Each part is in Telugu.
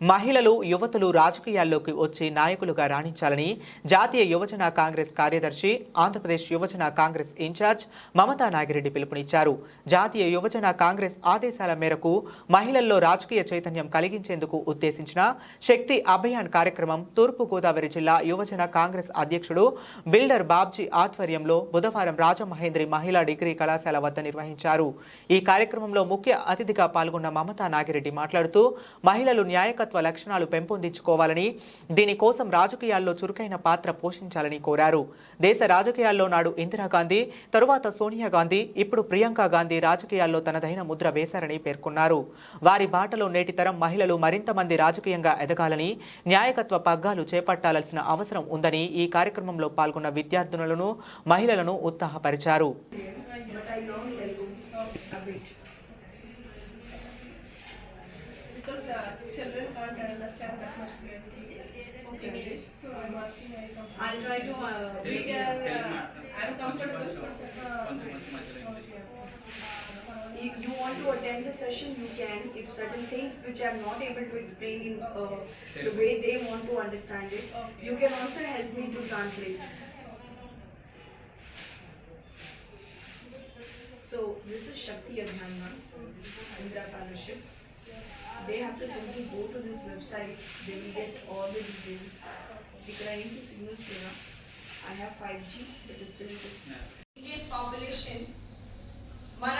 మహిళలు యువతులు రాజకీయాల్లోకి వచ్చి నాయకులుగా రాణించాలని జాతీయ యువజన కాంగ్రెస్ కార్యదర్శి ఆంధ్రప్రదేశ్ యువజన కాంగ్రెస్ ఇన్ఛార్జ్ మమతా నాగిరెడ్డి పిలుపునిచ్చారు. జాతీయ యువజన కాంగ్రెస్ ఆదేశాల మేరకు మహిళల్లో రాజకీయ చైతన్యం కలిగించేందుకు ఉద్దేశించిన శక్తి అభియాన్ కార్యక్రమం తూర్పుగోదావరి జిల్లా యువజన కాంగ్రెస్ అధ్యక్షుడు బిల్డర్ బాబ్జీ ఆధ్వర్యంలో బుధవారం రాజమహేంద్రి మహిళా డిగ్రీ కళాశాల వద్ద నిర్వహించారు. ఈ కార్యక్రమంలో ముఖ్య అతిథిగా పాల్గొన్న మమతా నాగిరెడ్డి మాట్లాడుతూ మహిళలు న్యాయకత్వ లక్షణాలు పెంపొందించుకోవాలని దీనికోసం రాజకీయాల్లో చురుకైన పాత్ర పోషించాలని కోరారు. దేశ రాజకీయాల్లో నాడు ఇందిరాగాంధీ తరువాత సోనియా గాంధీ ఇప్పుడు ప్రియాంక గాంధీ రాజకీయాల్లో తనదైన ముద్ర వేశారని పేర్కొన్నారు. వారి బాటలో నేటి తరం మహిళలు మరింత మంది రాజకీయంగా ఎదగాలని న్యాయకత్వ పగ్గాలు చేపట్టాల్సిన అవసరం ఉందని ఈ కార్యక్రమంలో పాల్గొన్న విద్యార్థినులను మహిళలను ఉత్సాహపరిచారు. okay. I'll try to uh, read. Uh, uh, I'm comfortable. If you want to attend the session, you can. If certain things which I'm not able to explain in uh, the way they want to understand it, you can also help me to translate. So this is Shakti Adhyana, Indra Fellowship. They have to simply go to this website. They will get all the details. ఇక్కడ ఏంటి సిగ్నల్స్ లేదా I have five G but still it is Indian population మన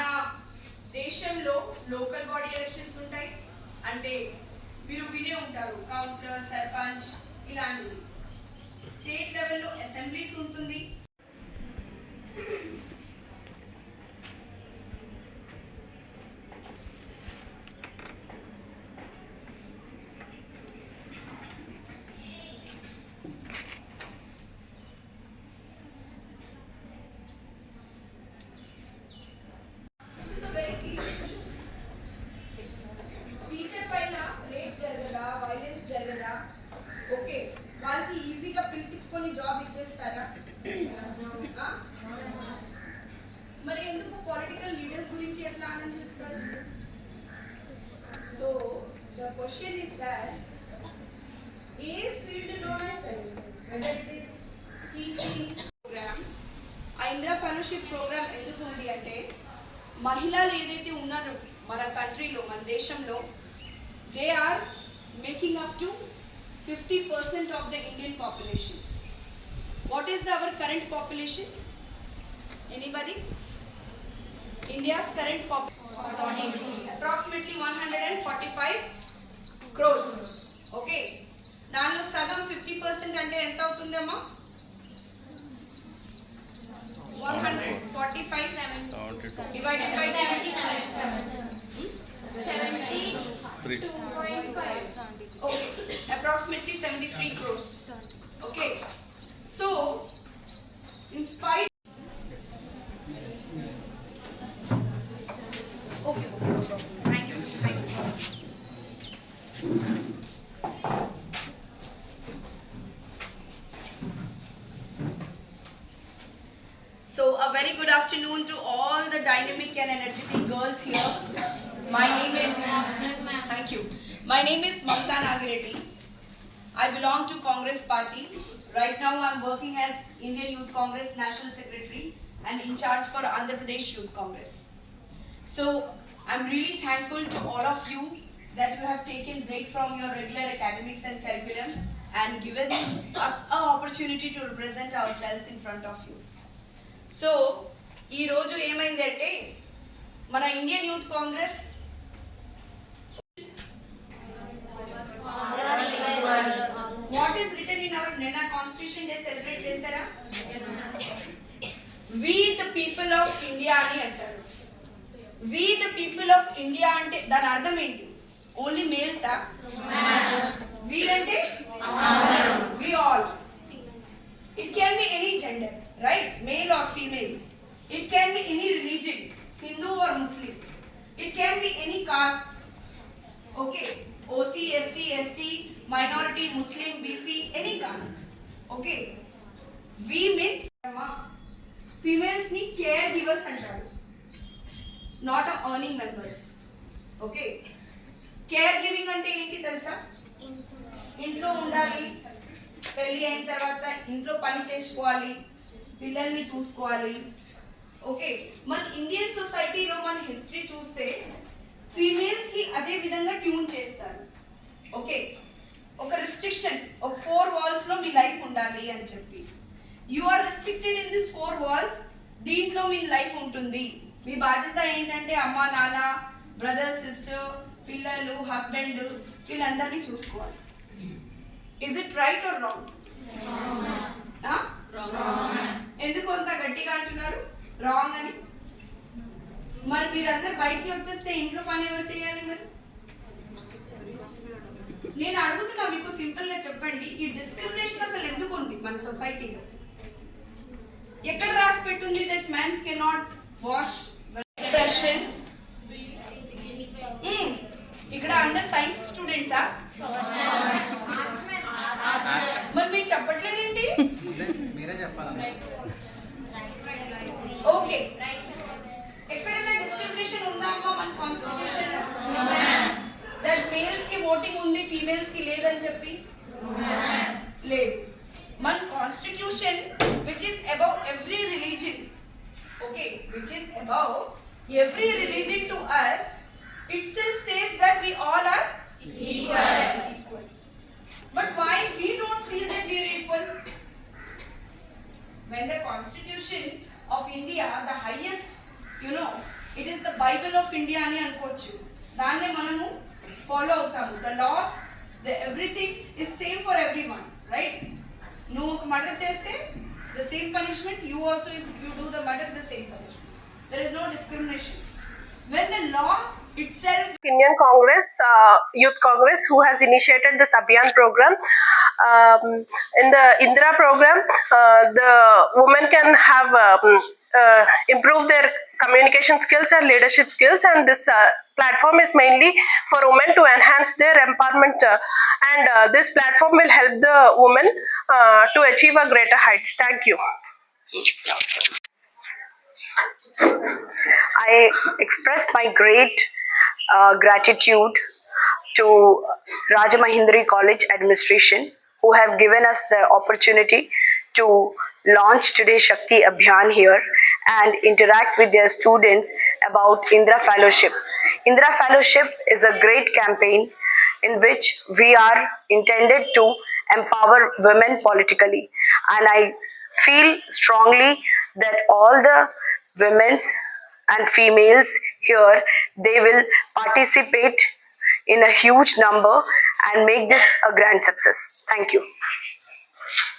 దేశంలో లోకల్ బాడీ ఎలక్షన్స్ ఉంటాయి. అంటే మీరు వినే ఉంటారు కౌన్సిలర్ సర్పంచ్ ఇలాంటివి. స్టేట్ లెవెల్లో అసెంబ్లీస్ ఉంటుంది. ఓకే వాళ్ళకి ఈజీగా పిలిపించుకొని జాబ్ ఇచ్చేస్తారా? మరి ఎందుకు పొలిటికల్ లీడర్స్ గురించి ఎట్లా ఆనందిస్తారు? So the question is that ఏ ఫీల్డ్లోనే సరే whether it is teaching program ఆ ఇందిరా ఫెలోషిప్ ప్రోగ్రామ్ ఎందుకు ఉంది అంటే మహిళలు ఏదైతే ఉన్నారో మన కంట్రీలో మన దేశంలో they are making up to 50% of the Indian population. What is the, our current population? Anybody? India's current population approximately 145 crores. Okay. దానిలో సగం ఫిఫ్టీ పర్సెంట్ అంటే ఎంత అవుతుందమ్మా one hundred forty five divided by seventy 73. 2.5. Okay. Approximately 73 crores. Okay. So, in spite. Okay. Thank you. Thank you. So, a very good afternoon to all the dynamic and energetic girls here. My name is thank you. My name is Mamta Nagireddy. I belong to Congress Party. Right now, I'm working as Indian Youth Congress National Secretary and in charge for Andhra Pradesh Youth Congress. So, I'm really thankful to all of you that you have taken break from your regular academics and curriculum and given us an opportunity to represent ourselves in front of you. So ఈ రోజు ఏమైందంటే మన Indian youth Congress is return in our నిన్న కాన్స్టిట్యూషన్ డే సెలబ్రేట్ చేశారా we the people of India అని అంటారు. We the people of India అంటే దాని అర్థం ఏంటి? ఓన్లీ మేల్సా వి అంటే? Any caste okay we means ఫీమేల్స్ని care givers అంటారు. Not earning members okay care giving అంటే ఏంటి తెలుసా? ఇంట్లో ఉండాలి పెళ్ళి అయిన తర్వాత ఇంట్లో పని చేసుకోవాలి పిల్లల్ని చూసుకోవాలి ఓకే మన ఇండియన్ సొసైటీలో మన హిస్టరీ చూస్తే ఫీమేల్స్కి అదే విధంగా ట్యూన్ చేస్తారు ఓకే ఒక రిస్ట్రిక్షన్ ఒక ఫోర్ వాల్స్లో మీ లైఫ్ ఉండాలి అని చెప్పి. You are restricted in this four walls దీంట్లో మీ లైఫ్ ఉంటుంది. మీ బాధ్యత ఏంటంటే అమ్మ నాన్న బ్రదర్ సిస్టర్ పిల్లలు హస్బెండ్ వీళ్ళందరినీ చూసుకోవాలి. Is it right or wrong ఎందుకు అంత గట్టిగా అంటున్నారు? రాంగ్ అని. మరి మీరందరు బయటికి వచ్చేస్తే ఇంట్లో పని ఎవరు చేయాలి మరి? నేను అడుగుతున్నా మీకు సింపుల్గా చెప్పండి ఈ డిస్క్రిమినేషన్ అసలు ఎందుకు ఉంది మన సొసైటీలో ఎక్కడ రాసి పెట్టుంది that mans can not wash expression. ఇక్కడ అందరు సైన్స్ స్టూడెంట్సా మన constitution which is above every religion okay which is above every religion to us itself says that we all are equal but why we don't feel that we're equal when the constitution of India, the highest, you know, it is the Bible of India అని అనుకోవచ్చు దాన్నే మనము ఫాలో అవుతాము the laws the everything is same for everyone right నువ్వు ఒక మర్డర్ చేస్తే the same punishment you also if you do the murder the same punishment there is no discrimination when the law itself Indian Congress, uh, Youth Congress, who has initiated this Abhiyan program. Um, in the Indira program, uh, the women can have um, uh, improve their communication skills and leadership skills, and this uh, platform is mainly for women to enhance their empowerment. uh, and uh, this platform will help the women uh, to achieve a greater heights. Thank you. I express my great uh, gratitude to Rajamahindri College administration who have given us the opportunity to launch today Shakti Abhiyan here and interact with their students about Indra Fellowship. Indra Fellowship is a great campaign in which we are intended to empower women politically. And I feel strongly that all the women's and females here they will participate in a huge number and make this a grand success. Thank you